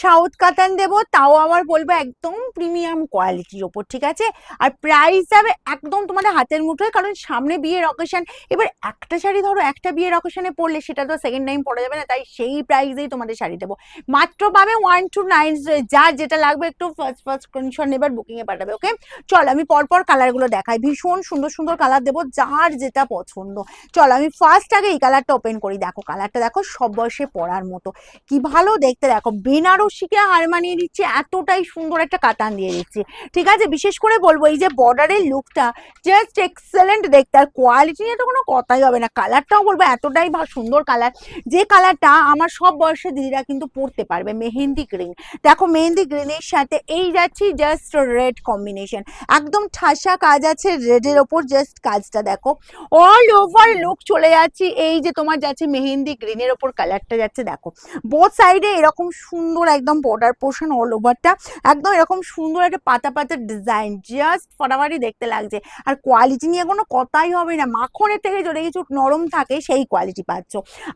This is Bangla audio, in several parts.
সাউথ কাতান দেবো, তাও আবার বলব একদম প্রিমিয়াম কোয়ালিটির ওপর, ঠিক আছে? আর প্রাইস যাবে একদম তোমাদের হাতের মুঠোয়, কারণ সামনে বিয়ের অকেশন এবার একটা শাড়ি ধরো, একটা বিয়ের অকেশনে পড়লে সেটা তো সেকেন্ড টাইম পরা যাবে না, তাই সেই প্রাইসেই তোমাদের শাড়ি দেবো। মাত্র পাবে ওয়ান টু নাইন যার যেটা লাগবে একটু ফার্স্ট ফার্স্ট স্ক্রিনশট নেবার বুকিং এ পাঠাবে ওকে চল, আমি পরপর কালারগুলো দেখাই, ভীষণ সুন্দর সুন্দর কালার দেবো, যার যেটা পছন্দ। চল, আমি ফার্স্ট আগে এই কালারটা ওপেন করি, দেখো কালারটা দেখো, সব বয়সে পরার মতো। কি ভালো দেখতে, দেখো বেনারসিকে হার মানিয়ে দিচ্ছে, এতটাই সুন্দর একটা কাতান দিয়ে দিচ্ছি। ঠিক আছে? বিশেষ করে বলব, এই যে বর্ডারের লুকটা জাস্ট এক্সেলেন্ট দেখতে। আর কোয়ালিটি নিয়ে তো কোনো কথাই হবে না। কালারটাও বলব, এতটাই সুন্দর কালার যে কালারটা আমার সব বয়সের দিদিরা কিন্তু পরতে পারবে, মেহেন্দি গ্রিন দেখো, মেহেন্দি গ্রিনের সাথে এই যাচ্ছি জাস্ট রেড কম্বিনেশন একদম ঠাসা কাজ আছে রেডের ওপর জাস্ট কাজটা দেখো। অল ওভার লুক চলে যাচ্ছি, এই যে তোমার যাচ্ছে মেহেন্দি গ্রিনের ওপর কালারটা যাচ্ছে, দেখো। বোথ সাইডে এরকম সুন্দর একদম বর্ডার পোর্শন অল ওভারটা একদম এরকম সুন্দর একটা পাতা পাতা ডিজাইন জাস্ট ফটাফাটি দেখতে লাগছে। আর কোয়ালিটি নিয়ে কোনো কথাই হবে না। মাখনের থেকে যদি কিছু নরম থাকে, সেই কোয়ালিটি পাচ্ছ।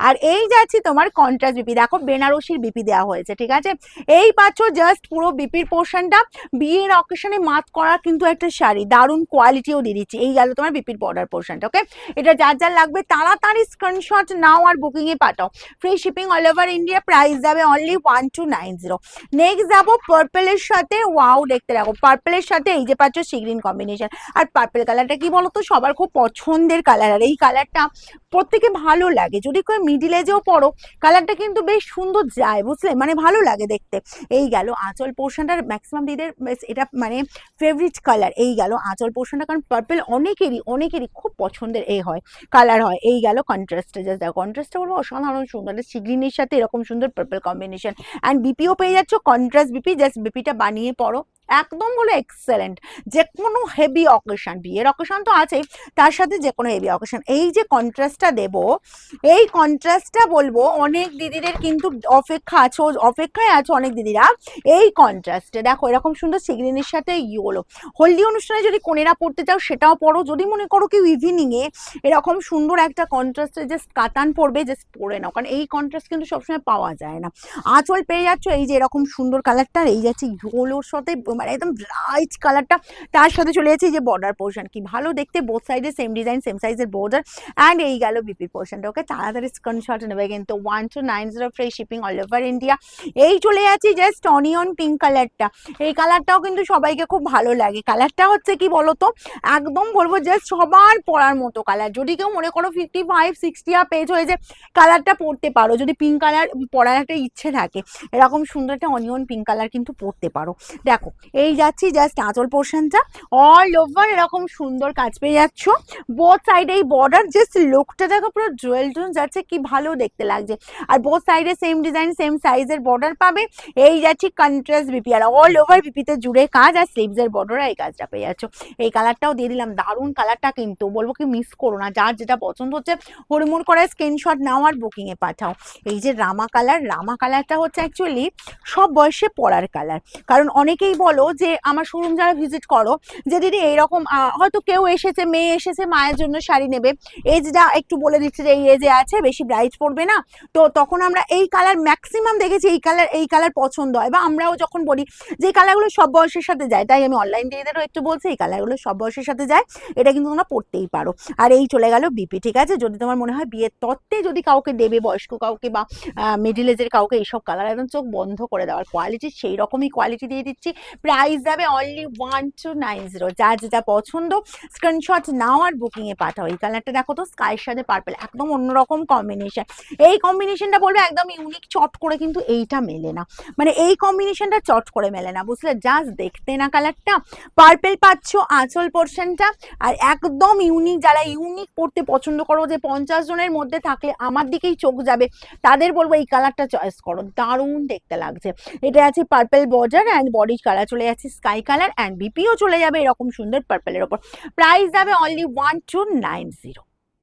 আর এই যাচ্ছি তোমার কন্ট্রাস্ট বিপি দেখো বেনারসির বিপি দেওয়া হয়েছে, ঠিক আছে? এই পাচ্ছ জাস্ট পুরো বিপির পোর্শনটা বিয়ের অকেশনে মাত করা কিন্তু একটা শাড়ি। দারুণ কোয়ালিটিও দিয়ে দিচ্ছি। এই গেল তোমার বিপির বর্ডার পোর্শনটা ওকে এটা যার যার লাগবে, তাড়াতাড়ি স্ক্রিনশট নাও আর বুকিং এ পাঠাও। Free shipping all over India price যাবে only one two nine zero next যাব পার্পেলের সাথে ওয়াও দেখতে দেখো পার্পেলের সাথে এই যে পাচ্ছ সিগ্রিন কম্বিনেশন আর পার্পেল কালারটা কি বলতো? সবার খুব পছন্দের কালার আর এই কালারটা প্রত্যেকে ভালো লাগে। যদি কেউ মিডিল এজেও পড়ো কালারটা কিন্তু বেশ সুন্দর যায়, বুঝলে? মানে ভালো লাগে দেখতে। এই গেল আঁচল পোর্শনটার ম্যাক্সিমাম দিদের এটা মানে ফেভারিট কালার এই গেল আঁচল পোর্শনটা কারণ পার্পেল অনেকেরই অনেকেরই খুব পছন্দের এ হয় কালার হয়। এই গেল কন্ট্রাস্টে জাস্ট দেখো কন্ট্রাস্টটা বলব অসাধারণ সুন্দর। সিগ্রিনের সাথে এরকম সুন্দর পার্পেল কম্বিনেশন অ্যান্ড বিপিও পেয়ে যাচ্ছ কন্ট্রাস্ট বিপি জাস্ট বিপিটা বানিয়ে পড়ো। একদম হলো এক্সেলেন্ট যে কোনো হেভি অকেশন বিয়ের অকেশন তো আছেই, তার সাথে যে কোনো হেভি অকেশন এই যে কন্ট্রাস্টটা দেব, এই কন্ট্রাস্টটা বলব, অনেক দিদিদের কিন্তু অপেক্ষা আছো অপেক্ষায় আছো অনেক দিদিরা, এই কন্ট্রাস্টে দেখো, এরকম সুন্দর সিগ্রিনের সাথে ইয়েলো হলদি অনুষ্ঠানে যদি কোনেরা পড়তে চাও, সেটাও পড়ো। যদি মনে করো কেউ ইভিনিংয়ে এরকম সুন্দর একটা কন্ট্রাস্টে জাস্ট কাতান পড়বে জাস্ট পরে নাও। কারণ এই কন্ট্রাস্ট কিন্তু সবসময় পাওয়া যায় না। আঁচল পেয়ে যাচ্ছ, এই যে এরকম সুন্দর কালারটা এই যাচ্ছে ইয়েলোর সাথে মানে একদম ব্রাইট কালারটা তার সাথে চলে যাচ্ছে যে বর্ডার পোর্শন কি ভালো দেখতে বোথ সাইডে সেম ডিজাইন সেম সাইজের বর্ডার অ্যান্ড এই গেল বিপি পোর্শনটা ওকে তাড়াতাড়ি স্ক্রিনশট নেবে কিন্তু। One two nine zero free shipping all over India এই চলে যাচ্ছি জাস্ট অনিয়ন পিঙ্ক কালারটা এই কালারটাও কিন্তু সবাইকে খুব ভালো লাগে। কালারটা হচ্ছে কি বলতো? একদম বলব জাস্ট সবার পরার মতো কালার যদি কেউ মনে করো ফিফটি ফাইভ সিক্সটি আপ পেজ হয়ে যে কালারটা পরতে পারো। যদি পিঙ্ক কালার পরার একটা ইচ্ছে থাকে, এরকম সুন্দর একটা অনিয়ন পিঙ্ক কালার কিন্তু পরতে পারো। দেখো এই যাচ্ছি জাস্ট আঁচল পোর্শনটা অল ওভার এরকম সুন্দর কাজ পেয়ে যাচ্ছ। বোথ সাইডে এই বর্ডার জাস্ট লুকটা দেখো পুরো জুয়েল টুন যাচ্ছে, কি ভালো দেখতে লাগছে। আর বোথ সাইডে সেম ডিজাইন সেম সাইজের বর্ডার পাবে। এই যাচ্ছি কন্ট্রাস্ট বিপি আর অল ওভার বিপিতে জুড়ে কাজ আর স্লিভসের বর্ডার এই কাজটা পেয়ে যাচ্ছ। এই কালারটাও দিয়ে দিলাম, দারুণ কালারটা কিন্তু, বলব কি মিস করো না। যার যেটা পছন্দ হচ্ছে, হুড়মুড় করে স্ক্রিনশট নাও আর বুকিংয়ে পাঠাও। এই যে রামা কালার রামা কালারটা হচ্ছে অ্যাকচুয়ালি সব বয়সে পড়ার কালার কারণ অনেকেই বলো যে আমার শোরুম যারা ভিজিট করো, যে দিদি এইরকম হয়তো কেউ এসেছে, মেয়ে এসেছে, মায়ের জন্য শাড়ি নেবে। এজটা একটু বলে দিচ্ছে যে এই এজে আছে, বেশি ব্রাইট পড়বে না। তো তখন আমরা এই কালার ম্যাক্সিমাম দেখেছি, এই কালার এই কালার পছন্দ হয়। বা আমরাও যখন বলি যে কালারগুলো সব বয়সের সাথে যায়, তাই আমি অনলাইন দিদিদেরও একটু বলছি, এই কালারগুলো সব বয়সের সাথে যায়, এটা কিন্তু তোমরা পড়তেই পারো। আর এই চলে গেল বিপি ঠিক আছে? যদি তোমার মনে হয় বিয়ের তত্ত্বে যদি কাউকে দেবে, বয়স্ক কাউকে বা মিডিল এজের কাউকে, এইসব কালার একদম চোখ বন্ধ করে দেওয়ার কোয়ালিটি সেই রকমই কোয়ালিটি দিয়ে দিচ্ছি। প্রাইস যাবে only one two nine zero যার যেটা পছন্দ স্ক্রিনশট নাও আর বুকিংয়ে পাঠাও। এই কালারটা দেখো তো স্কাইয়ের সাথে পার্পেল একদম অন্যরকম কম্বিনেশন এই কম্বিনেশনটা বলবে একদম ইউনিক চট করে কিন্তু এইটা মেলে না। মানে এই কম্বিনেশনটা চট করে মেলে না, বুঝলে? জাস্ট দেখতে না কালারটা পার্পেল পাচ্ছ, আঁচল পোর্শনটা আর একদম ইউনিক যারা ইউনিক পড়তে পছন্দ করো, যে পঞ্চাশ জনের মধ্যে থাকলে আমার দিকেই চোখ যাবে, তাদের বলব এই কালারটা চয়েস করো। দারুণ দেখতে লাগছে। এটা আছে purple border and body colour চলে যাচ্ছে স্কাই কালার অ্যান্ড বিপিও চলে যাবে এরকম সুন্দর পার্পেলের ওপর। প্রাইস যাবে only one two nine zero